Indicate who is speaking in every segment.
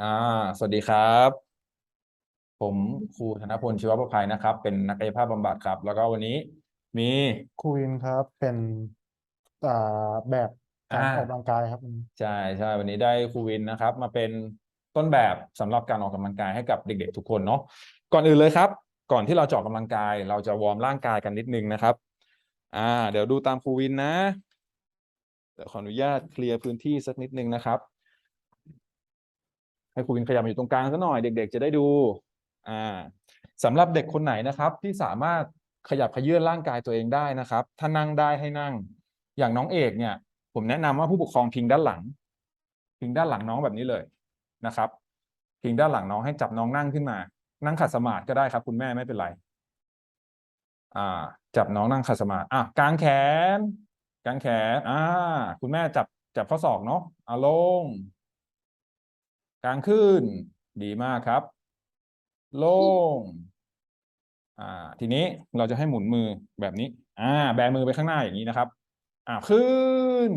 Speaker 1: อ่า สวัสดีครับ ผมครูธนพลชีวประภัยนะครับ เป็นนักกายภาพบำบัดครับ แล้วก็วันนี้มี
Speaker 2: ครูวินครับเป็นอ่าแบบการ
Speaker 1: อ่า
Speaker 2: ออกกำลังกายครับ
Speaker 1: ใช่ใช่วันนี้ได้ครูวินนะครับ มาเป็นต้นแบบสำหรับการออกกำลังกายให้กับเด็ก ๆ ทุกคนเนาะก่อนอื่นเลยครับ ก่อนที่เราจะออกกำลังกาย เราจะวอร์มร่างกายกันนิดนึงนะครับ อ่า เดี๋ยวดูตามครูวินนะเดี๋ยวขออนุญาตเคลียร์พื้นที่สักนิดนึงนะครับ ให้ครูวินขยับมาอยู่ตรงกลางซะหน่อยเด็ก ๆ จะได้ดูอ่าสำหรับเด็กคนไหนนะครับ ที่สามารถขยับขยื่นร่างกายตัวเองได้นะครับ ถ้านั่งได้ให้นั่ง อย่างน้องเอกเนี่ย ผมแนะนำว่าผู้ปกครองพิงด้านหลัง พิงด้านหลังน้องแบบนี้เลยนะครับ พิงด้านหลังน้องให้จับน้องนั่งขึ้นมา นั่งขัดสมาธิก็ได้ครับ คุณแม่ไม่เป็นไรอ่า จับน้องนั่งขัดสมาธิอะกางแขนกางแขน อ่า คุณแม่จับจับข้อศอกเนาะเอาลง กลางขึ้น ดีมากครับ ลง อ่า ทีนี้เราจะให้หมุนมือแบบนี้ อ่า แบมือไปข้างหน้าอย่างนี้นะครับ อ่าขึ้น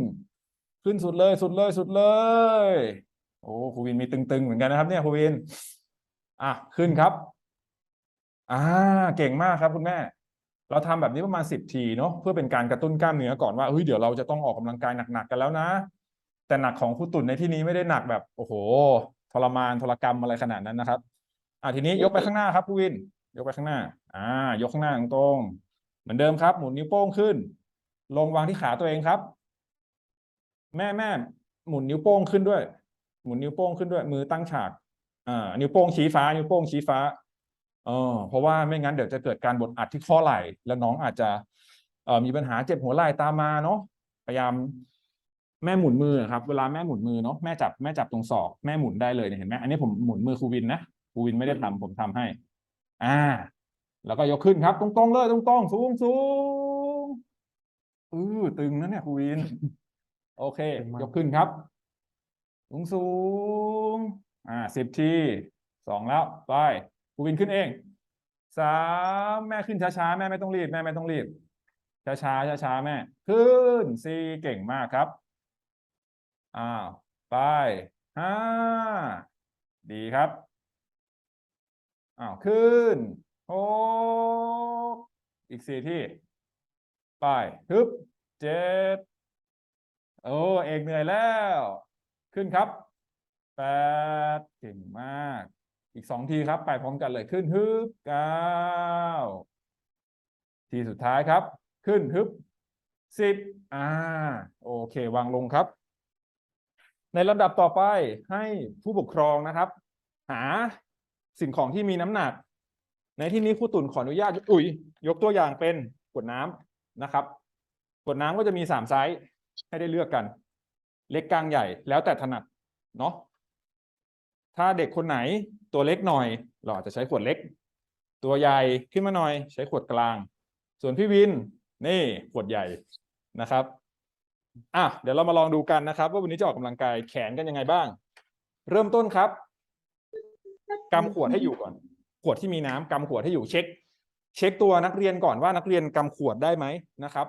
Speaker 1: ขึ้นสุดเลย สุดเลย สุดเลย โอ้ครูวินมีตึง ๆ เหมือนกันนะครับ เนี่ยครูวิน อะขึ้นครับ อ่า เก่งมากครับคุณแม่เราทำแบบนี้ประมาณสิบทีเนาะเพื่อเป็นการกระตุ้นกล้ามเนื้อก่อนว่าเฮ้ยเดี๋ยวเราจะต้องออกกำลังกายหนักๆกันแล้วนะ แต่หนักของครูตุ่นในที่นี้ไม่ได้หนักแบบโอ้โหทรมานทรกรรมอะไรขนาดนั้นนะครับ อ่าทีนี้ยกไปข้างหน้าครับครูวิน ยกไปข้างหน้า อ่า ยกข้างหน้าตรงๆเหมือนเดิมครับ หมุนนิ้วโป้งขึ้น ลงวางที่ขาตัวเองครับ แม่แม่หมุนนิ้วโป้งขึ้นด้วย หมุนนิ้วโป้งขึ้นด้วย มือตั้งฉาก อ่า นิ้วโป้งชี้ฟ้า นิ้วโป้งชี้ฟ้าเออเพราะว่าไม่งั้นเดี๋ยวจะเกิดการบดอัดที่ข้อไหล่ แล้วน้องอาจจะเอ่อมีปัญหาเจ็บหัวไหล่ตามมาเนาะพยายาม แม่หมุนมือครับเวลาแม่หมุนมือเนาะแม่จับแม่จับตรงศอกแม่หมุนได้เลยเนี่ยเห็นไหมอันนี้ผมหมุนมือครูวินนะครูวินไม่ได้ทำผมทำให้ อ่า แล้วก็ยกขึ้นครับ ตรงๆเลยตรงๆสูงสูงอือตึงนะเนี่ยครูวิน โอเค ยกขึ้นครับ สูงสูงอ่าสิบทีสองแล้วไปครูวินขึ้นเองสามแม่ขึ้นช้าๆแม่ไม่ต้องรีบแม่ไม่ต้องรีบช้าๆช้าๆแม่ ขึ้นสี่เก่งมากครับ อ้าวไปห้าดีครับอ้าวขึ้นหกอีกสี่ที่ ไปฮึบเจ็ดโอ้เอกเหนื่อยแล้ว ขึ้นครับแปดเก่งมาก อีกสองทีครับ ไปพร้อมกันเลยขึ้นฮึบเก้าทีสุดท้ายครับ ขึ้นฮึบสิบอ่า โอเควางลงครับ ในลำดับต่อไปให้ผู้ปกครองนะครับ หาสิ่งของที่มีน้ำหนัก ในที่นี้ครูตุ่นขออนุญาตอุ้ยยกตัวอย่างเป็นขวดน้ำนะครับขวดน้ำก็จะมีสามไซส์ให้ได้เลือกกัน เล็กกลางใหญ่แล้วแต่ถนัดเนาะถ้าเด็กคนไหนตัวเล็กหน่อย เราอาจจะใช้ขวดเล็ก ตัวใหญ่ขึ้นมาหน่อย ใช้ขวดกลาง ส่วนพี่วินนี่ขวดใหญ่นะครับ อะเดี๋ยวเรามาลองดูกันนะครับ ว่าวันนี้จะออกกำลังกายแขนกันยังไงบ้าง เริ่มต้นครับกำขวดให้อยู่ก่อน ขวดที่มีน้ำกำขวดให้อยู่เช็ค เช็คตัวนักเรียนก่อนว่านักเรียนกำขวดได้ไหมนะครับ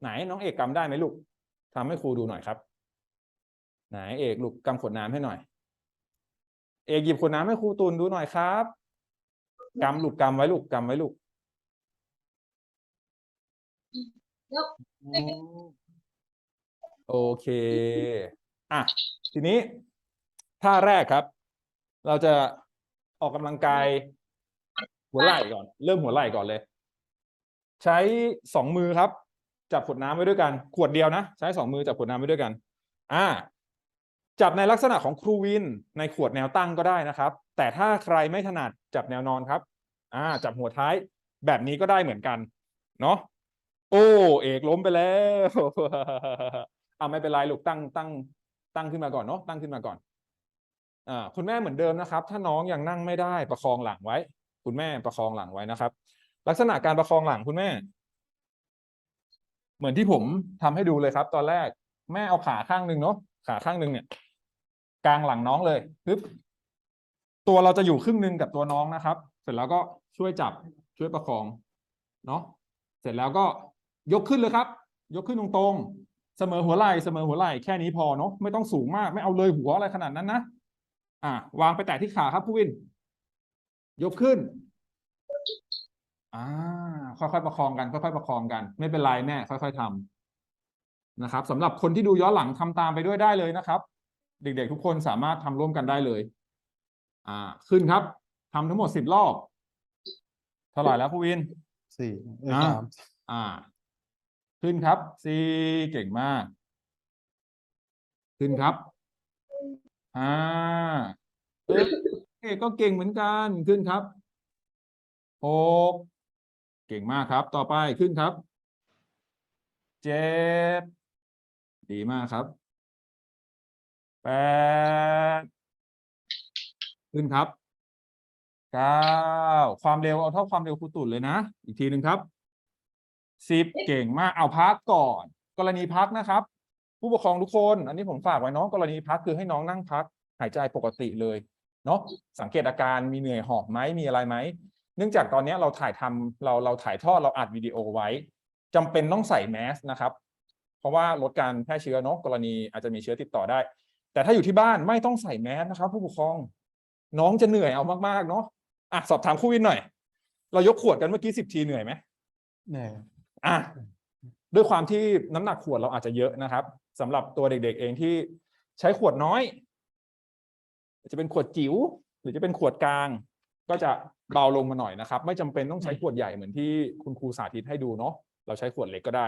Speaker 1: ไหนน้องเอกกำได้ไหมลูกทำให้ครูดูหน่อยครับ ไหนเอกลูกกำขวดน้ำให้หน่อย เอกหยิบขวดน้ำให้ครูตูนดูหน่อยครับกำลูกกำไว้ลูกกำไว้ลูก โอเค อะ ทีนี้ท่าแรกครับ เราจะออกกำลังกาย หัวไหล่ก่อน เริ่มหัวไหล่ก่อนเลย ใช้สองมือครับ จับขวดน้ำไว้ด้วยกัน ขวดเดียวนะ ใช้สองมือจับขวดน้ำไว้ด้วยกัน อ่า จับในลักษณะของครูวิน ในขวดแนวตั้งก็ได้นะครับ แต่ถ้าใครไม่ถนัดจับแนวนอนครับ อ่า จับหัวท้ายแบบนี้ก็ได้เหมือนกัน เนาะโอ้ เอกล้มไปแล้ว อาไม่เป็นไรลูกตั้งตั้งตั้งขึ้นมาก่อนเนาะตั้งขึ้นมาก่อนอ่าคุณแม่เหมือนเดิมนะครับ ถ้าน้องยังนั่งไม่ได้ประคองหลังไว้ คุณแม่ประคองหลังไว้นะครับ ลักษณะการประคองหลังคุณแม่ เหมือนที่ผมทำให้ดูเลยครับ ตอนแรกแม่เอาขาข้างหนึ่งเนาะขาข้างหนึ่งเนี่ยกลางหลังน้องเลยปึ๊บตัวเราจะอยู่ครึ่งหนึ่งกับตัวน้องนะครับ เสร็จแล้วก็ช่วยจับช่วยประคองเนาะเสร็จแล้วก็ยกขึ้นเลยครับ ยกขึ้นตรงๆ เสมอหัวไหล่เสมอหัวไหล่แค่นี้พอเนาะไม่ต้องสูงมากไม่เอาเลยหัวอะไรขนาดนั้นนะอะวางไปแตะที่ขาครับผู้วิน ยกขึ้นอ่าค่อยๆประคองกันค่อยๆประคองกัน ไม่เป็นไรแม่ค่อยๆทำนะครับสำหรับคนที่ดูย้อนหลังทำตามไปด้วยได้เลยนะครับ เด็กๆทุกคนสามารถทำร่วมกันได้เลย อ่า ขึ้นครับทำทั้งหมดสิบรอบเท่าไหร่แล้วผู้วิน
Speaker 2: สี่เอ้ย
Speaker 1: อ่า
Speaker 2: สาม
Speaker 1: อ่า ขึ้นครับซีเก่งมาก ขึ้นครับอ่าเอ๊ะเอก็เก่งเหมือนกันขึ้นครับหกเก่งมากครับ ต่อไปขึ้นครับเจ็ดดีมากครับแปดขึ้นครับเก้าความเร็วเอาเท่าความเร็วครูตุ่นเลยนะ อีกทีหนึ่งครับ สิบเก่งมากเอาพักก่อน กรณีพักนะครับ ผู้ปกครองทุกคน อันนี้ผมฝากไว้เน้องกรณีพักคือให้น้องนั่งพัก หายใจปกติเลยเนาะสังเกตอาการมีเหนื่อยหอบไหมมีอะไรไหมเนื่องจากตอนนี้เราถ่ายทำเราเราถ่ายทอดเราอัดวิดีโอไว้จำเป็นต้องใส่แมสนะครับ เพราะว่าลดการแพร่เชื้อเนาะกรณีอาจจะมีเชื้อติดต่อได้ แต่ถ้าอยู่ที่บ้านไม่ต้องใส่แมสนะครับ ผู้ปกครอง น้องจะเหนื่อยเอามากๆเนาะอะสอบถามครูวินหน่อย เรายกขวดกันเมื่อกี้สิบทีเหนื่อยไหม
Speaker 2: เนี่ย
Speaker 1: อะด้วยความที่น้ำหนักขวดเราอาจจะเยอะนะครับสำหรับตัวเด็กๆเองที่ใช้ขวดน้อย จะเป็นขวดจิ๋วหรือจะเป็นขวดกลาง ก็จะเบาลงมาหน่อยนะครับ ไม่จำเป็นต้องใช้ขวดใหญ่เหมือนที่คุณครูสาธิตให้ดูเนาะเราใช้ขวดเล็กก็ได้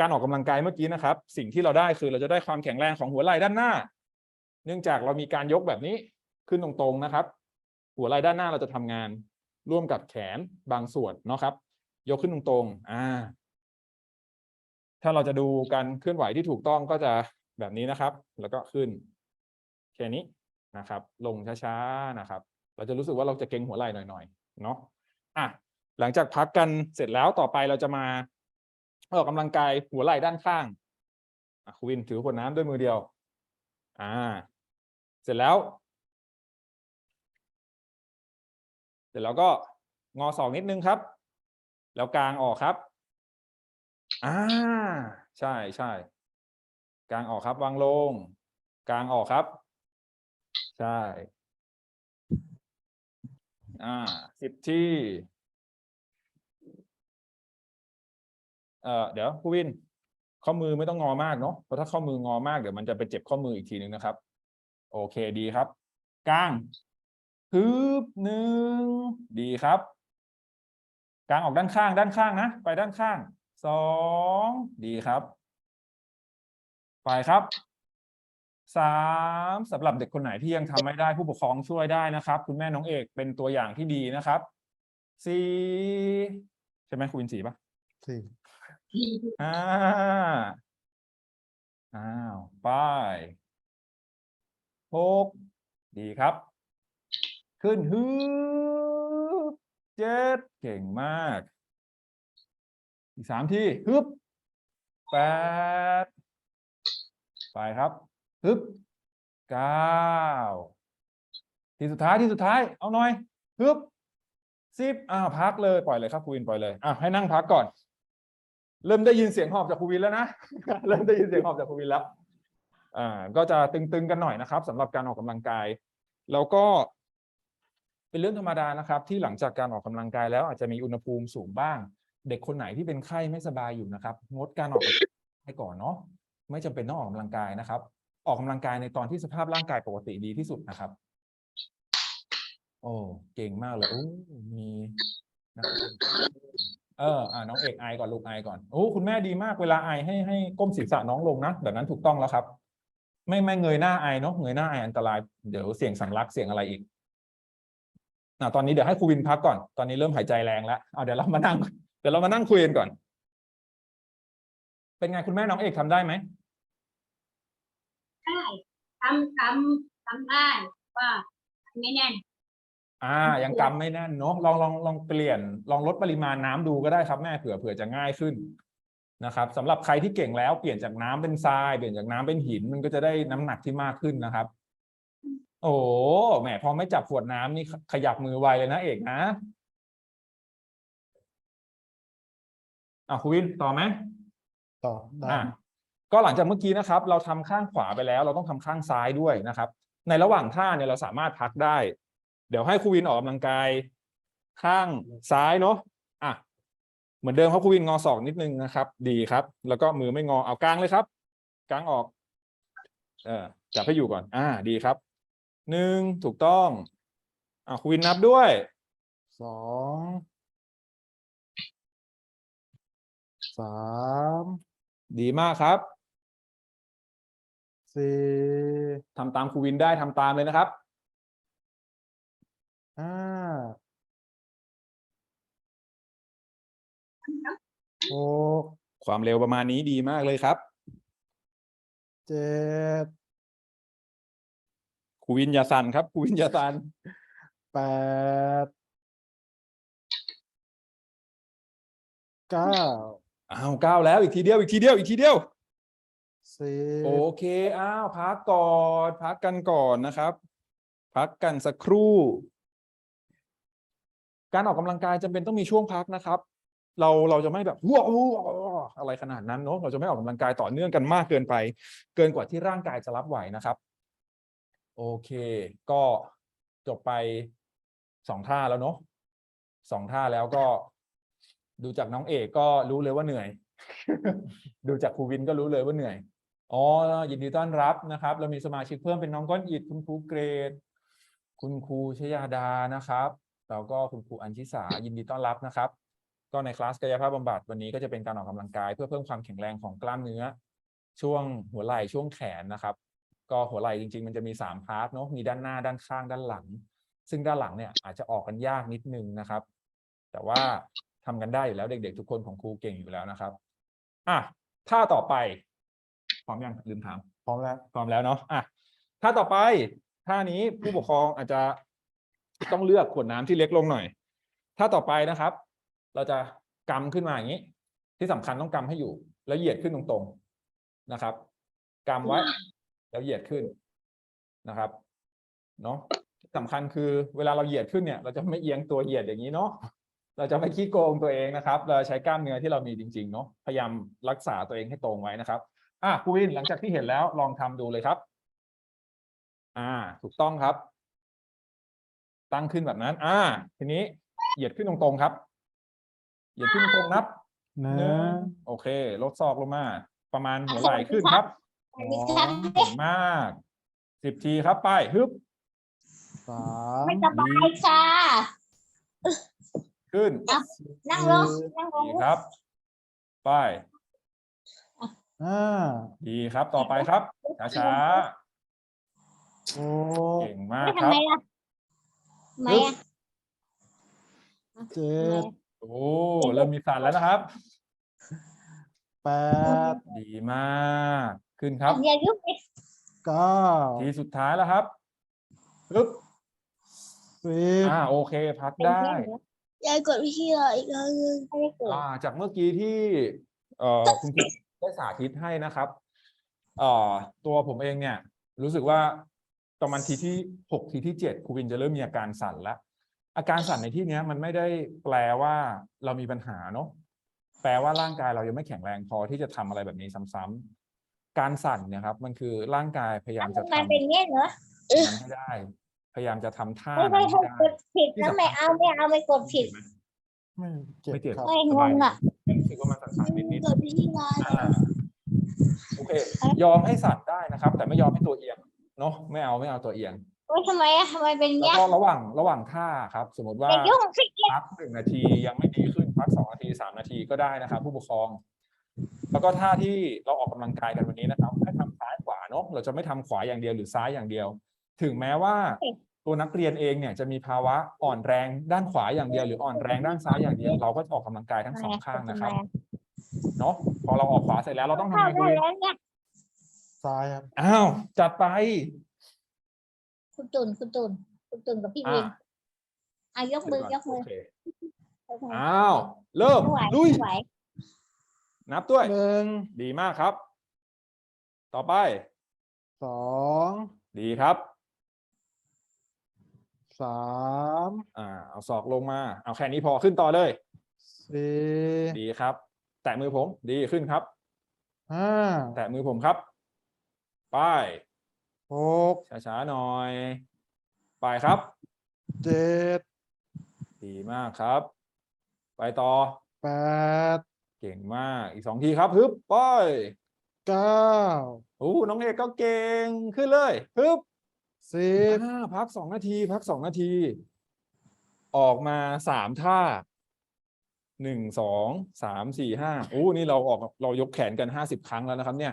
Speaker 1: การออกกำลังกายเมื่อกี้นะครับ สิ่งที่เราได้คือเราจะได้ความแข็งแรงของหัวไหล่ด้านหน้า เนื่องจากเรามีการยกแบบนี้ขึ้นตรงๆนะครับ หัวไหล่ด้านหน้าเราจะทำงานร่วมกับแขนบางส่วนเนาะครับ ยกขึ้นตรงๆ อ่า ถ้าเราจะดูการเคลื่อนไหวที่ถูกต้องก็จะแบบนี้นะครับ แล้วก็ขึ้น แค่นี้นะครับ ลงช้าๆนะครับ เราจะรู้สึกว่าเราจะเกร็งหัวไหล่หน่อยๆ เนาะ อะ หลังจากพักกันเสร็จแล้วต่อไปเราจะมาออกกำลังกายหัวไหล่ด้านข้างอะควินถือขวดน้ำด้วยมือเดียว อ่า เสร็จแล้ว เสร็จแล้วก็งอศอกนิดนึงครับ แล้วกางออกครับ อ่า ใช่ใช่กางออกครับ วางลงกางออกครับ ใช่ อ่า สิบที่ เอ่อ เดี๋ยวผู้วิน ข้อมือไม่ต้องงอมากเนาะ เพราะถ้าข้อมืองอมากเดี๋ยวมันจะไปเจ็บข้อมืออีกทีหนึ่งนะครับ โอเคดีครับกางฮึบหนึ่ง ดีครับ กางออกด้านข้าง ด้านข้างนะ ไปด้านข้างสองดีครับ ไปครับสามสำหรับเด็กคนไหนที่ยังทำไม่ได้ผู้ปกครองช่วยได้นะครับ คุณแม่น้องเอกเป็นตัวอย่างที่ดีนะครับสี่ใช่ไหมคุณวินสี่ปะ
Speaker 2: สี่
Speaker 1: ห้าอ้าวไปหกดีครับ ขึ้นฮึบ เจ็ดเก่งมาก อีกสามที่ฮึบแปดไปครับฮึบเก้าที่สุดท้าย ที่สุดท้าย เอาหน่อยฮึบสิบอ้าวพักเลยปล่อยเลยครับครูวินปล่อยเลยอะให้นั่งพักก่อน เริ่มได้ยินเสียงหอบจากครูวินแล้วนะ เริ่มได้ยินเสียงหอบจากครูวินแล้วอ่าก็จะตึงๆกันหน่อยนะครับสำหรับการออกกำลังกาย แล้วก็ เป็นเรื่องธรรมดานะครับ ที่หลังจากการออกกำลังกายแล้วอาจจะมีอุณหภูมิสูงบ้าง เด็กคนไหนที่เป็นไข้ไม่สบายอยู่นะครับ งดการออกกำลังกายก่อนเนาะไม่จำเป็นต้องออกกำลังกายนะครับ ออกกำลังกายในตอนที่สภาพร่างกายปกติดีที่สุดนะครับ โอ้เก่งมากเลยโอ้มีเอออ่าน้องเอกไอก่อนลูกไอก่อนโอ้คุณแม่ดีมากเวลาไอให้ให้ก้มศีรษะน้องลงนะแบบนั้นถูกต้องแล้วครับ ไม่ไม่เงยหน้าไอเนาะเงยหน้าไออันตรายเดี๋ยวเสี่ยงสังลักเสี่ยงอะไรอีก อะตอนนี้เดี๋ยวให้ครูวินพักก่อน ตอนนี้เริ่มหายใจแรงแล้วเอาเดี๋ยวเรามานั่ง เดี๋ยวเรามานั่งคุยกันก่อน เป็นไงคุณแม่น้องเอกทำได้ไหม
Speaker 3: ได้ทำทำทำได้ว่าไม่แน่น
Speaker 1: อ่า ยังกำไม่แน่นเนาะลองลองลองเปลี่ยน ลองลดปริมาณน้ำดูก็ได้ครับแม่เผื่อเผื่อจะง่ายขึ้นนะครับสำหรับใครที่เก่งแล้วเปลี่ยนจากน้ำเป็นทรายเปลี่ยนจากน้ำเป็นหินมันก็จะได้น้ำหนักที่มากขึ้นนะครับ โอ้แหมพอไม่จับขวดน้ำนี่ขขยับมือไวเลยนะเอกนะอะคุณวินต่อไหม
Speaker 2: ต่อได้
Speaker 1: อะก็หลังจากเมื่อกี้นะครับ เราทำข้างขวาไปแล้ว เราต้องทำข้างซ้ายด้วยนะครับ ในระหว่างท่าเนี่ยเราสามารถพักได้ เดี๋ยวให้ครูวินออกกำลังกาย ข้างซ้ายเนาะอะเหมือนเดิมครับครูวินงอศอกนิดนึงนะครับ ดีครับ แล้วก็มือไม่งอเอากลางเลยครับกลางออก เออจับให้อยู่ก่อน อ่า ดีครับ หนึ่งถูกต้องอ่าครูวินนับด้วย
Speaker 2: สองสาม
Speaker 1: ดีมากครับ
Speaker 2: สี่
Speaker 1: ทำตามครูวินได้ทำตามเลยนะครับ
Speaker 2: ห้าหก
Speaker 1: ความเร็วประมาณนี้ดีมากเลยครับ
Speaker 2: เจ็ด
Speaker 1: ครูวินอย่าสั่นครับครูวินอย่าสั่น
Speaker 2: แปดเก้า
Speaker 1: อ้าวก้าวแล้วอีกทีเดียวอีกทีเดียวอีกทีเดียว
Speaker 2: สิบ
Speaker 1: โอเค อ้าว พักก่อน พักกันก่อนนะครับ พักกันสักครู่ การออกกำลังกายจำเป็นต้องมีช่วงพักนะครับ เราเราจะไม่แบบว้าวอะไรขนาดนั้นเนาะเราจะไม่ออกกำลังกายต่อเนื่องกันมากเกินไป เกินกว่าที่ร่างกายจะรับไหวนะครับ โอเค ก็จบไปสองท่าแล้วเนาะสองท่าแล้วก็ ดูจากน้องเอกก็รู้เลยว่าเหนื่อย ดูจากครูวินก็รู้เลยว่าเหนื่อยอ๋อยินดีต้อนรับนะครับ เรามีสมาชิกเพิ่มเป็นน้องก้อนอิดคุณครูเกรด คุณครูชยาดานะครับ แล้วก็คุณครูอัญชิสายินดีต้อนรับนะครับ ก็ในคลาสกายภาพบำบัดวันนี้ก็จะเป็นการออกกำลังกาย เพื่อเพิ่มความแข็งแรงของกล้ามเนื้อ ช่วงหัวไหล่ช่วงแขนนะครับ ก็หัวไหล่จริง ๆ มันจะมีสามพาร์ทเนาะมีด้านหน้าด้านข้างด้านหลัง ซึ่งด้านหลังเนี่ยอาจจะออกกันยากนิดนึงนะครับ แต่ว่าทำกันได้อยู่แล้วเด็ก ๆ ทุกคนของครูเก่งอยู่แล้วนะครับอะท่าต่อไปพร้อมยังลืมถาม
Speaker 2: พร้อมแล้ว
Speaker 1: พร้อมแล้วเนาะอะท่าต่อไปท่านี้ผู้ปกครองอาจจะต้องเลือกขวดน้ำที่เล็กลงหน่อยท่าต่อไปนะครับ เราจะกำขึ้นมาอย่างนี้ ที่สำคัญต้องกำให้อยู่ แล้วเหยียดขึ้นตรงๆนะครับกำไว้ แล้วเหยียดขึ้นนะครับเนาะที่สำคัญคือเวลาเราเหยียดขึ้นเนี่ย เราจะไม่เอียงตัวเหยียดอย่างนี้เนาะเราจะไม่ขี้โกงตัวเองนะครับ เราใช้กล้ามเนื้อที่เรามีจริงๆเนาะพยายามรักษาตัวเองให้ตรงไว้นะครับอะครูวินหลังจากที่เห็นแล้วลองทำดูเลยครับ อ่า ถูกต้องครับ ตั้งขึ้นแบบนั้น อ่า ทีนี้เหยียดขึ้นตรงๆครับ เหยียดขึ้นตรงๆนับ
Speaker 2: ห
Speaker 1: ห
Speaker 2: นึ่
Speaker 1: นึ่ง
Speaker 2: ง
Speaker 1: โอเค ลดซอกลงมา ประมาณหัวไหล่ขึ้นครับ
Speaker 2: สอง
Speaker 1: เก่งมากสิบทีครับไปฮึบ
Speaker 2: สาม
Speaker 3: ไม่สบายค่ะ
Speaker 1: ขึ้น
Speaker 3: นั่งลงนั่งล
Speaker 1: ดี
Speaker 3: ง
Speaker 1: ครับ ไป
Speaker 2: ห้า
Speaker 1: ดีครับต่อไปครับช้า
Speaker 2: ห
Speaker 1: ๆ
Speaker 2: ก
Speaker 1: เก่งมาก
Speaker 3: ไม่
Speaker 1: ค
Speaker 3: ทำ
Speaker 1: รับ
Speaker 3: ไมล่ะทำไมอะ
Speaker 2: เจ็ด
Speaker 1: โอ้เริ่มมีสั่นแล้วนะครับ
Speaker 2: แปด
Speaker 1: ดีมาก ขึ้นครับ
Speaker 3: อย่ายุบ
Speaker 2: เก้า
Speaker 1: ทีสุดท้ายแล้วครับปึ๊บ
Speaker 2: สิบ
Speaker 1: อ่าโอเคพักได้
Speaker 3: ยายกดพี่เหรออีกครั้งนึงไม่ได้กด
Speaker 1: อ่าจากเมื่อกี้ที่เอ่อคุณครูได้สาธิตให้นะครับเอ่อตัวผมเองเนี่ย รู้สึกว่าประมาณทีที่หกทีที่เจ็ดครูวินจะเริ่มมีอาการสั่นแล้วอาการสั่นในที่เนี้ยมันไม่ได้แปลว่าเรามีปัญหาเนาะแปลว่าร่างกายเรายังไม่แข็งแรงพอที่จะทำอะไรแบบนี้ซ้ำๆ การสั่นเนี่ยครับ มันคือร่างกายพยายามจะ
Speaker 3: มัน
Speaker 1: ทำ
Speaker 3: เป็นเงี้ยเหรอ
Speaker 1: นั้นให้ได้ พยายามจะทำท่า
Speaker 3: ไม่
Speaker 1: นั้
Speaker 3: ไม่
Speaker 1: นให้ได้
Speaker 3: กดผิดนะไม่เอาไม่เอาไม่กดผิด
Speaker 2: ไม่เจ็บ
Speaker 1: ไม่เจ็บ
Speaker 2: ครับ
Speaker 3: ไม่งงอะ
Speaker 1: รู้สึกว่ามันสั่นๆนิด
Speaker 3: กดพี่มา
Speaker 1: ๆอ่าโอเค ยอมให้สั่นได้นะครับ แต่ไม่ยอมให้ตัวเอียงเนาะไม่เอาไม่เอาตัวเอียง
Speaker 3: ว่าทำไมอะทำไมเป็น
Speaker 1: แล้ว
Speaker 3: เงี้ย
Speaker 1: ก็ระหว่างระหว่างท่าครับ สมมติว่า
Speaker 3: อย่ายุ่งสิ
Speaker 1: พักหนึ่งนาทียังไม่ดีขึ้นพักสองนาทีสามนาทีก็ได้นะครับ ผู้ปกครอง แล้วก็ท่าที่เราออกกำลังกายกันวันนี้นะครับให้ทำซ้ายขวาเนาะเราจะไม่ทำขวาอย่างเดียวหรือซ้ายอย่างเดียว ถึงแม้ว่าตัวนักเรียนเองเนี่ยจะมีภาวะอ่อนแรงด้านขวาอย่างเดียว หรืออ่อนแรงด้านซ้ายอย่างเดียว เราก็จะออกกำลังกายทั้งสองข้างนะครับเนาะพอเราออกขวาเสร็จแล้วเราต้องทำ
Speaker 3: เข้า
Speaker 1: ไงคุ
Speaker 3: ได้
Speaker 1: ณ
Speaker 3: แล้วเนี่ย
Speaker 2: ซ้ายครับ
Speaker 1: อ้าวจัดไป
Speaker 3: คุณตุนคุณตุนคุณตุนกับพี่
Speaker 1: อ่า
Speaker 3: วินอะยกมือยกมือ
Speaker 1: โอเค
Speaker 3: ยกมือ
Speaker 1: อ้าวเริ่ม
Speaker 3: ไม่ไหว
Speaker 1: ลุย
Speaker 3: ไม่ไหว
Speaker 1: นับด้วย
Speaker 2: หนึ่ง
Speaker 1: ดีมากครับ ต่อไป
Speaker 2: สอง
Speaker 1: ดีครับ
Speaker 2: สาม
Speaker 1: อ่า เอาศอกลงมา เอาแค่นี้พอขึ้นต่อเลย
Speaker 2: สี่
Speaker 1: ดีครับ แตะมือผม ดีขึ้นครับ
Speaker 2: ห้า
Speaker 1: แตะมือผมครับ ไป
Speaker 2: หหก
Speaker 1: ช้าๆหน่อย ไปครับ
Speaker 2: เจ็ด
Speaker 1: ดีมากครับ ไปต่อ
Speaker 2: แปด
Speaker 1: เก่งมากอีกสองทีครับฮึบไป
Speaker 2: เก้า
Speaker 1: โอ้น้องเอกก็เก่งขึ้นเลยฮึบ
Speaker 2: สิบ
Speaker 1: อ่าพักสองนาที พักสองนาที ออกมาสามท่าหนึ่งสองสามสี่ห้าโอ้นี่เราออกเรายกแขนกันห้าสิบครั้งแล้วนะครับ เนี่ย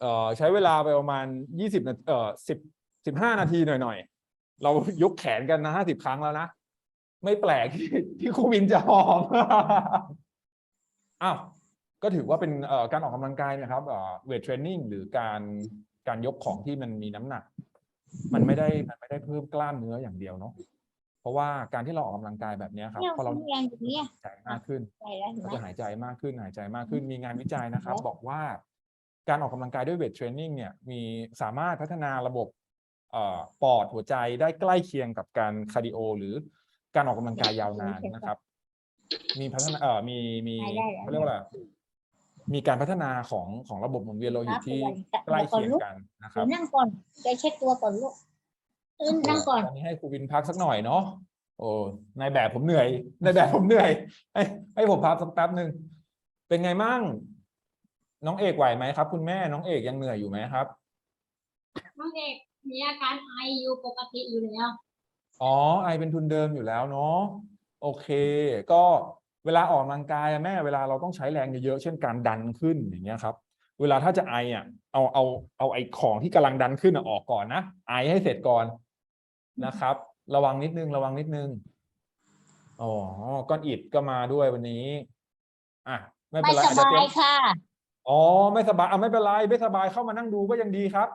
Speaker 1: เอ่อใช้เวลาไปประมาณยี่สิบนาทีเอ่อสิบสิบห้านาทีหน่อยๆ เรายกแขนกันนะห้าสิบครั้งแล้วนะ ไม่แปลกที่ที่ครูวินจะหอม อ้าวก็ถือว่าเป็นเอ่อการออกกำลังกายนะครับเอ่อเวทเทรนนิ่งหรือการการยกของที่มันมีน้ำหนัก มันไม่ได้มันไม่ได้เพิ่มกล้ามเนื้ออย่างเดียวเนาะเพราะว่าการที่เราออกกำลังกายแบบเนี้ยครับ
Speaker 4: เนี่ย
Speaker 1: พอเรา
Speaker 4: เรียนอย่างนี้ย
Speaker 1: หายใจมากขึ้น
Speaker 4: ใจแล้วเห็น
Speaker 1: เรา
Speaker 4: ไหม
Speaker 1: จะหายใจมากขึ้นหายใจมากขึ้นมีงานวิจัยนะครับ บอกว่าการออกกำลังกายด้วยเวทเทรนนิ่งเนี่ยมีสามารถพัฒนาระบบเอ่อปอดหัวใจได้ใกล้เคียงกับการคาร์ดิโอหรือการออกกำลังกายยาวนานนะครับ มีพัฒนาเอ่อมีมีเขาเรียกว่าอะไรมีการพัฒนาของของระบบหมุนเวียนโลหิตที่ใกล้เคียงกันนะค
Speaker 4: เดี๋
Speaker 1: รั
Speaker 4: ย
Speaker 1: บ
Speaker 4: วนั่งก่อนใจเช็ดตัวก่อนลูกเออนั่งก่อน
Speaker 1: ตอนนี้ให้ครูวินพักสักหน่อยเนาะโอ้นายแบบผมเหนื่อยนายแบบผมเหนื่อย ให้ให้ผมพักสักแป๊บหนึ่งเป็นไงมั่งน้องเอกไหวไหมครับ คุณแม่น้องเอกยังเหนื่อยอยู่ไหมครับ
Speaker 3: น้องเอกมีอาการไออยู่ปกติอยู่แล้ว
Speaker 1: อ๋อไอเป็นทุนเดิมอยู่แล้วเนาะ โอเค ก็เวลาออกกำลังกายอะแม่เวลาเราต้องใช้แรงเยอะๆเช่นการดันขึ้นอย่างเงี้ยครับ เวลาถ้าจะไออะเอาเอาเอาไอของที่กำลังดันขึ้นอะออกก่อนนะไอให้เสร็จก่อนนะครับ ระวังนิดนึงระวังนิดนึงอ๋อก้อนอิฐก็มาด้วยวันนี้ อะไม่
Speaker 4: ไม่
Speaker 1: เป็นไร
Speaker 4: ส
Speaker 1: อาจจะ
Speaker 4: บา
Speaker 1: เตรี
Speaker 4: ย
Speaker 1: ยม
Speaker 4: ค่ะ
Speaker 1: อ๋อไม่สบายเอาไม่เป็นไรไม่สบายเข้ามานั่งดูก็ยังดีครับ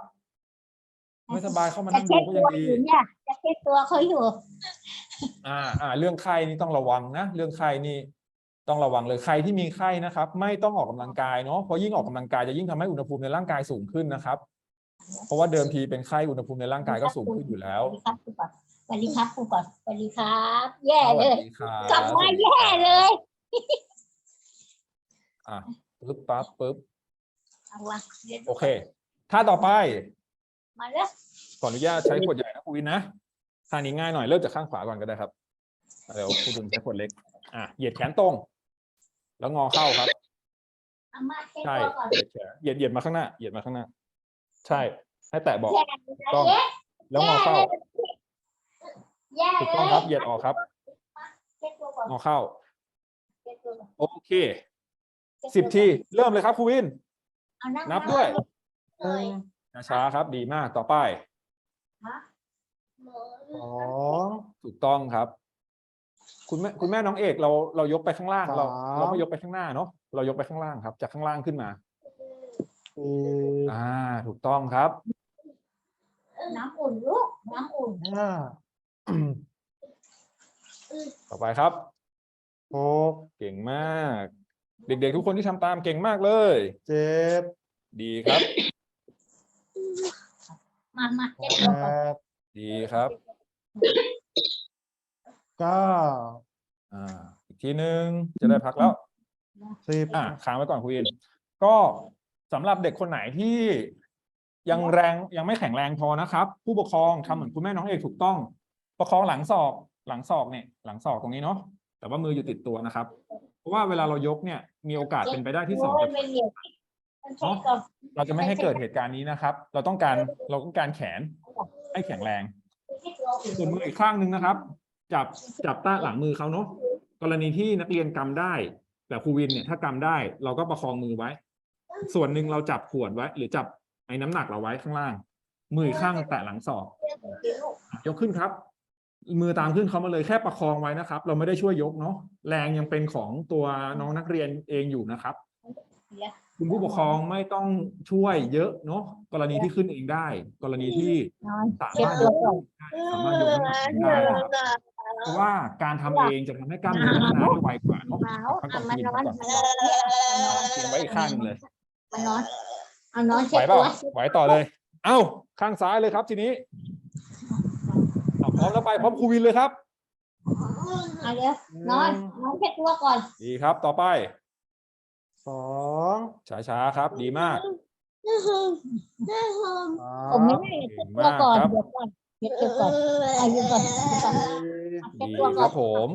Speaker 1: ไม่สบายเข้ามา
Speaker 4: จะ
Speaker 1: นั่งดู
Speaker 4: เช็ด
Speaker 1: ก็
Speaker 4: ตั
Speaker 1: ยัง
Speaker 4: ว
Speaker 1: ดี
Speaker 4: อยู่เนี่ย จะเช็ดตัวเขาอยู่
Speaker 1: อ่าอ่าเรื่องไข้นี่ต้องระวังนะเรื่องไข้นี่ต้องระวังเลยใครที่มีไข้นะครับ ไม่ต้องออกกำลังกายเนาะเพราะยิ่งออกกำลังกายจะยิ่งทำให้อุณหภูมิในร่างกายสูงขึ้นนะครับ เพราะว่าเดิมทีเป็นไข้อุณหภูมิในร่างกายก็สูงขึ้นอยู่แล้ว
Speaker 4: สวัสดีครับครูก่อนสวัสดีครับครูก่อนสวัสดีครับ แย่เลย
Speaker 1: สวัสดีครับ
Speaker 4: กลับมาแย่เลย
Speaker 1: อะปึ๊บปั๊บปึ๊บ
Speaker 4: เอาวะเดี๋ยว
Speaker 1: โอเคท่าต่อไป
Speaker 4: มาแล้ว
Speaker 1: ข ออนุญาตใช้ขวดใหญ่นะคุณวินนะท่านี้ง่ายหน่อยเริ่มจากข้างขวาก่อนก็ได้ครับเดี๋ยวคุณวินใช้ขวดเล็ก อะเหยียดแขนตรง แล้วงอเข้าครับ
Speaker 4: เอามาเช็ด
Speaker 1: ใช่
Speaker 4: ตัวก่อน
Speaker 1: เหยียดแขนเหยียดเหยียดมาข้างหน้าเหยียดมาข้างหน้า ใช่ ให้แตะเบอก
Speaker 4: แย่เลย
Speaker 1: ต้องแล้วงอเข้า
Speaker 4: แย่
Speaker 1: ถูก
Speaker 4: เล
Speaker 1: ต้อง
Speaker 4: ย
Speaker 1: ครับเหยียดออกครับ
Speaker 4: เช็ดตัวก่อน
Speaker 1: งอเข้า
Speaker 4: เช็ดตัวก่อน
Speaker 1: โอเค
Speaker 4: เช็ดตัวก่อน
Speaker 1: สิบทีเริ่มเลยครับครูวิน
Speaker 4: เอานั่ง
Speaker 1: นับด้วย
Speaker 4: เลย
Speaker 1: ช้าๆครับดีมากต่อไป
Speaker 2: สอง
Speaker 1: ถูกต้องครับ คุณแม่คุณแม่น้องเอกเราเรายกไปข้างล่าง เรา
Speaker 2: สาม
Speaker 1: เราไม่ยกไปข้างหน้าเนาะเรายกไปข้างล่างครับ จากข้างล่างขึ้นมา
Speaker 2: สี่
Speaker 1: อ่า ถูกต้องครับ
Speaker 4: น้ำอุ่นลูก น้ำอุ่น
Speaker 2: ห้า
Speaker 1: ต่อไปครับ
Speaker 2: หก
Speaker 1: เก่งมาก เด็กๆ ทุกคนที่ทำตามเก่งมากเลย
Speaker 2: เจ็ด
Speaker 1: ดีครับ
Speaker 4: มามาเช็ด
Speaker 2: แป
Speaker 4: ตัวก่อน
Speaker 2: ด
Speaker 1: ดีครับ
Speaker 2: เก้า
Speaker 1: อ่า อีกทีหนึ่งจะได้พักแล้ว
Speaker 2: สิบ
Speaker 1: อะค้างไว้ก่อนคุณอินก็สำหรับเด็กคนไหนที่ยังแรงยังไม่แข็งแรงพอนะครับ ผู้ปกครองทำเหมือนคุณแม่น้องเอกถูกต้อง ประคองหลังศอกหลังศอกเนี่ย หลังศอกตรงนี้เนาะแต่ว่ามืออยู่ติดตัวนะครับ เพราะว่าเวลาเรายกเนี่ยมีโอกาสเป็นไปได้ที่ศอก
Speaker 4: โอ้ย
Speaker 1: จะ
Speaker 4: ไม่เหนียว เช็ดก่อน
Speaker 1: เราจะไม่ให้เกิดเหตุการณ์นี้นะครับ เราต้องการเราต้องการแขนให้แข็งแรง ส่วนมืออีกข้างหนึ่งนะครับ จับจับต้าหลังมือเขาเนาะกรณีที่นักเรียนกำได้ แต่ครูวินเนี่ยถ้ากำได้ เราก็ประคองมือไว้ ส่วนหนึ่งเราจับขวดไว้ หรือจับไอ้น้ำหนักเราไว้ข้างล่าง มือข้างแตะหลังศอกยกขึ้นครับ มือตามขึ้นเขามาเลยแค่ประคองไว้นะครับ เราไม่ได้ช่วยยกเนาะแรงยังเป็นของตัวน้องนักเรียนเองอยู่นะครับ คุณผู้ปกครองไม่ต้องช่วยเยอะเนาะกรณีที่ขึ้นเองได้ กรณีที่
Speaker 4: นอน
Speaker 1: สา
Speaker 4: เช็ด
Speaker 1: มารถ
Speaker 4: ตั
Speaker 1: ยวก
Speaker 4: ก่อน
Speaker 1: ได้สามารถยกน้ำหนักเองได้นะครับเพราะว่าการทำเองจะทำให้กล้ามเนื้อพัฒนาได้ไวกว่าเนาะ
Speaker 4: หนาว
Speaker 1: พักก่
Speaker 4: เอา
Speaker 1: อน
Speaker 4: มา
Speaker 1: กิน
Speaker 4: นอ
Speaker 1: พั
Speaker 4: น
Speaker 1: กก่อน
Speaker 4: มานอน
Speaker 1: กินไว้อีกข้างหนึ่งเลย
Speaker 4: มานอนเอานอน
Speaker 1: ไห
Speaker 4: เช็
Speaker 1: ว
Speaker 4: ด
Speaker 1: เปล่า
Speaker 4: ตัว
Speaker 1: ไหวต่อเลย เอ้าข้างซ้ายเลยครับทีนี้เอาพร้อมแล้วไปพร้อมครูวินเลยครับ
Speaker 4: เอาเดี๋ยวนอนนอนเช็ดตัวก่อน
Speaker 1: ดีครับต่อไป
Speaker 2: สอง
Speaker 1: ช้าๆครับ ดีมาก
Speaker 4: ผมไม่ได้เช็ดตัวก่อนเดี๋ยวก่อนเช็ดตัวก่อนอายุก่อนเช็ดก่อนเช็ด
Speaker 1: ดี
Speaker 4: ตัว
Speaker 1: ค
Speaker 4: ก่อ
Speaker 1: รั
Speaker 4: น
Speaker 1: บผม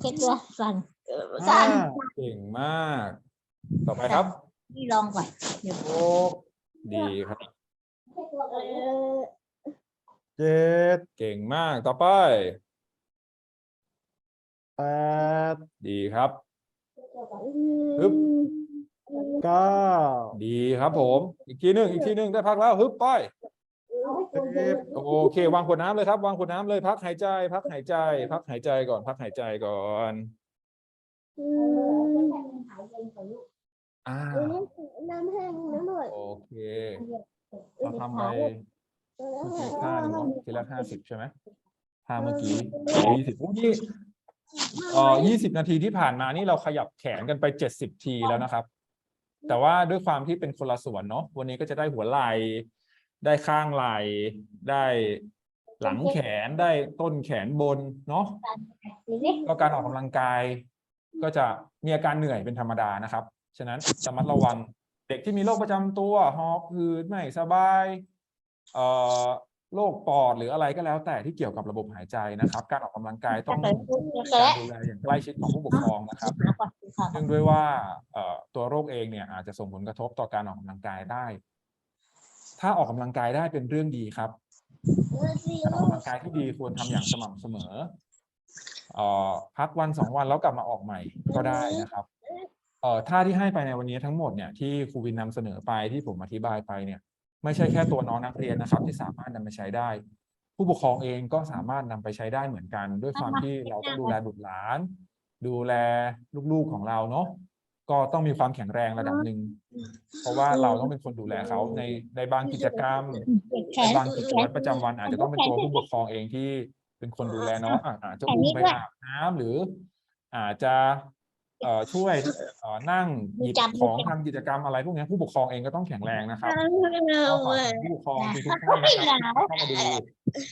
Speaker 4: เช็ดตัวสั่น
Speaker 2: ห้า
Speaker 1: เก่งมาก ต่อไปครับ
Speaker 4: นี่ลองก่อนเดี๋ยว
Speaker 1: หกดีครับ
Speaker 2: เจ็ด
Speaker 1: เก่งมากต่อไป
Speaker 2: แปด
Speaker 1: ดีครับ ฮึบ
Speaker 2: เก้า
Speaker 1: ดีครับผม อีกทีหนึ่งอีกทีหนึ่งได้พักแล้วฮึบไป
Speaker 2: สิบ
Speaker 1: โอเค วางขวดน้ำเลยครับ วางขวดน้ำเลยพักหายใจ พักหายใจ พักหายใจก่อน พักหายใจก่อน อ่า
Speaker 5: น้ำแห้งน้ำหน่อย
Speaker 1: โอเคเราทำไปเมื่อกี้ท่าหนึงเนาะทีละห้าสิบใช่ไหมท่าเมื่อกี้ยี่สิบยี่ เอ่อยี่สิบนาทีที่ผ่านมานี่เราขยับแขนกันไปเจ็ดสิบทีแล้วนะครับ แต่ว่าด้วยความที่เป็นคนละส่วนเนาะ วันนี้ก็จะได้หัวไหล่ได้ข้างไหล่ได้หลังแขนได้ต้นแขนบนเนาะ ก็การออกกำลังกายก็จะมีอาการเหนื่อยเป็นธรรมดานะครับ ฉะนั้นระมัดระวัง เด็กที่มีโรคประจำตัวหอบหืดไม่สบาย เอ่อ โรคปอดหรืออะไรก็แล้ว แต่ที่เกี่ยวกับระบบหายใจนะครับ การออกกำลังกายต้อง
Speaker 4: จะ
Speaker 1: การ
Speaker 4: ไป
Speaker 1: ดูแลอย่างใกล้ชิดของผู้ปกครองนะครับ
Speaker 4: หาก่อนค่ะ
Speaker 1: เนื่องด้วยว่าเอ่อตัวโรคเองเนี่ยอาจจะส่งผลกระทบต่อการออกกำลังกายได้ ถ้าออกกำลังกายได้เป็นเรื่องดีครับการออกกำลังกายที่ดีควรทำอย่างสม่ำเสมอเอ่อพักวันสองวันแล้วกลับมาออกใหม่ก็ได้นะครับเอ่อท่าที่ให้ไปในวันนี้ทั้งหมดเนี่ยที่ครูวินนำเสนอไปที่ผมอธิบายไปเนี่ย ไม่ใช่แค่ตัวน้องนักเรียนนะครับ ที่สามารถนำไปใช้ได้ ผู้ปกครองเองก็สามารถนำไปใช้ได้เหมือนกัน ด้วยความที่เราต้องดูแลบุตรหลาน ดูแลลูกๆของเราเนาะก็ต้องมีความแข็งแรงระดับหนึ่งเพราะว่าเราต้องเป็นคนดูแลเขาในในบางกิจกรรม
Speaker 4: แข
Speaker 1: ใน
Speaker 4: น
Speaker 1: บางกิจวัตรประจำวัน อาจจะต้องเป็นตัวผู้ปกครองเองที่เป็นคนดูแลเนาะอะอาจจะอุ้มไปอาบน้ำหรือ อาจจะเอ่อ ช่วยเอ่อนั่งหยิบของทำกิจกรรมอะไรพวกนี้ผู้ปกครองเองก็ต้องแข็งแรงนะครับก็ฝากถึงผู้ปกครองทุกๆท่านนะครับที่เข้ามาดู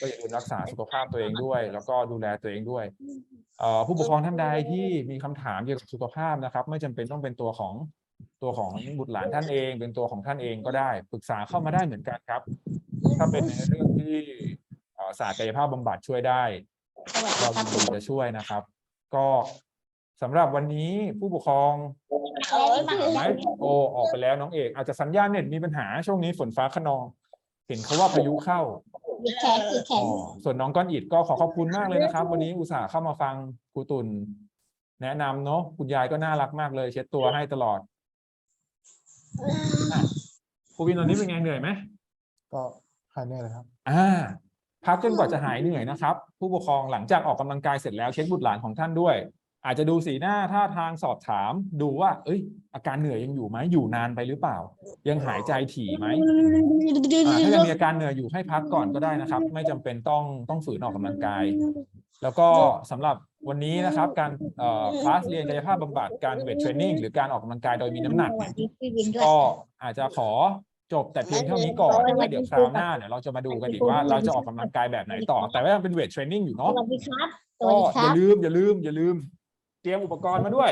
Speaker 1: ก็อย่าลืมรักษาสุขภาพตัวเองด้วย แล้วก็ดูแลตัวเองด้วยเอ่อผู้ปกครองท่านใดที่มีคำถามเกี่ยวกับสุขภาพนะครับ ไม่จำเป็นต้องเป็นตัวของตัวของบุตรหลานท่านเอง เป็นตัวของท่านเองก็ได้ปรึกษาเข้ามาได้เหมือนกันครับ ถ้าเป็นในเรื่องที่เอ่อศาสตร์กายภาพบำบัดช่วยได้
Speaker 4: สวัสดี
Speaker 1: เรา
Speaker 4: ครับ
Speaker 1: ยินดีจะช่วยนะครับ ก็ สำหรับวันนี้ผู้ปกครอง
Speaker 4: ไว้มา
Speaker 1: ไหมโอออกไปแล้วน้องเอก อาจจะสัญญาณเน็ตมีปัญหาช่วงนี้ฝนฟ้าขนอง เห็นเขาว่าพายุเข้าส่วนน้องก้อนอิดก็ขอขอบคุณมากเลยนะครับ วันนี้อุตส่าห์เข้ามาฟังครูตุลแนะนำเนาะคุณยายก็น่ารักมากเลย เช็ดตัวให้ตลอดครูวินตอนนี้เป็นไงเหนื่อยไหม
Speaker 2: ก็หายเหนื่อยเลยครับ
Speaker 1: อ่า พักจนกว่าจะหายเหนื่อยนะครับ ผู้ปกครองหลังจากออกกำลังกายเสร็จแล้วเช็คบุตรหลานของท่านด้วย อาจจะดูสีหน้าท่าทางสอบถามดูว่า เอ้ย อาการเหนื่อยยังอยู่ไหมอยู่นานไปหรือเปล่า ยังหายใจถี่ไหมอ่าถ้ายังมีอาการเหนื่อยอยู่ให้พักก่อนก็ได้นะครับ ไม่จำเป็นต้องต้องฝืนออกกำลังกาย แล้วก็สำหรับวันนี้นะครับ การเอ่อคลาสเรียนกายภาพบำบัดการเวทเทรนนิ่งหรือการออกกำลังกายโดยมีน้ำหนัก
Speaker 4: สวั
Speaker 1: เนี่ย
Speaker 4: สดีพี่วินด้วย
Speaker 1: ก็อาจจะขอจบแต่เพียงเท่านี้ก่อนแล้วเดี๋ยวคราวหน้าเดี๋ยวเราจะมาดูกันอีกว่าเราจะออกกำลังกายแบบไหนต่อ แต่ว่ายังเป็นเวทเทรนนิ่งอยู่
Speaker 4: ส
Speaker 1: เนาะ
Speaker 4: วัสดีครับส
Speaker 1: ก็
Speaker 4: วัสดีค
Speaker 1: อ
Speaker 4: รั
Speaker 1: ย่า
Speaker 4: บ
Speaker 1: ลืมอย่าลืมอย่าลืม เตรียมอุปกรณ์มาด้วย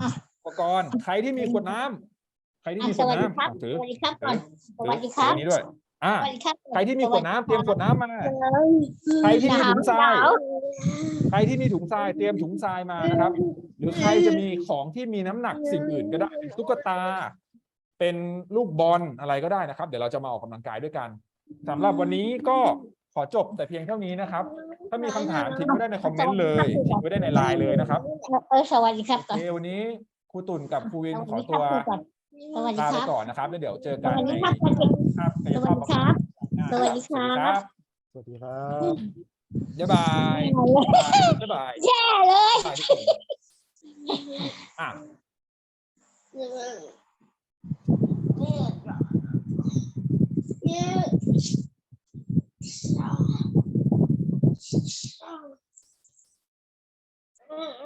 Speaker 4: อะ
Speaker 1: อุปกรณ์ใครที่มีขวดน้ำใครที่
Speaker 4: อะ
Speaker 1: มีข
Speaker 4: ส
Speaker 1: วด
Speaker 4: วัสดี
Speaker 1: น้ำ
Speaker 4: ครับ
Speaker 1: อะถือ
Speaker 4: สวัสดีครับก่อนส
Speaker 1: ถือ
Speaker 4: วัสดีค
Speaker 1: ถือ
Speaker 4: รับ
Speaker 1: อันนี้ด้วย อ่า
Speaker 4: สวัสดีครับ
Speaker 1: ใครที่มีขวดน้ำเตรียมขวดน้ำมา ใครที่มีถุงทราย ใครที่มีถุงทรายเตรียมถุงทรายมานะครับ หรือใครจะมีของที่มีน้ำหนักสิ่งอื่นก็ได้เป็นตุ๊กตา เป็นลูกบอลอะไรก็ได้นะครับ เดี๋ยวเราจะมาออกกำลังกายด้วยกันสำหรับวันนี้ก็ขอจบแต่เพียงเท่านี้นะครับ ถ้ามีคำถามทิ้งไว้ได้ในคอมเมนต์เลยทิ้งไว้ได้ในไลน์เลยนะครับ
Speaker 4: เออสวัสดีครับ
Speaker 1: โอเควันนี้ครูตุ่นกับครูวินขอตัว
Speaker 4: สวัสดี
Speaker 1: ลา
Speaker 4: ค
Speaker 1: ไป
Speaker 4: รับ
Speaker 1: ก่อนนะครับแล้วเดี๋ยวเจอกัน
Speaker 4: วัส
Speaker 1: ใน
Speaker 4: ดีครับสวัสดีครับ
Speaker 1: สวัสดีครับ
Speaker 2: สวัสดีครับ
Speaker 1: บ๊ายบายบ๊ายบาย
Speaker 4: แย่เลย
Speaker 1: อะเยบายทุนอะ 十二嗯嗯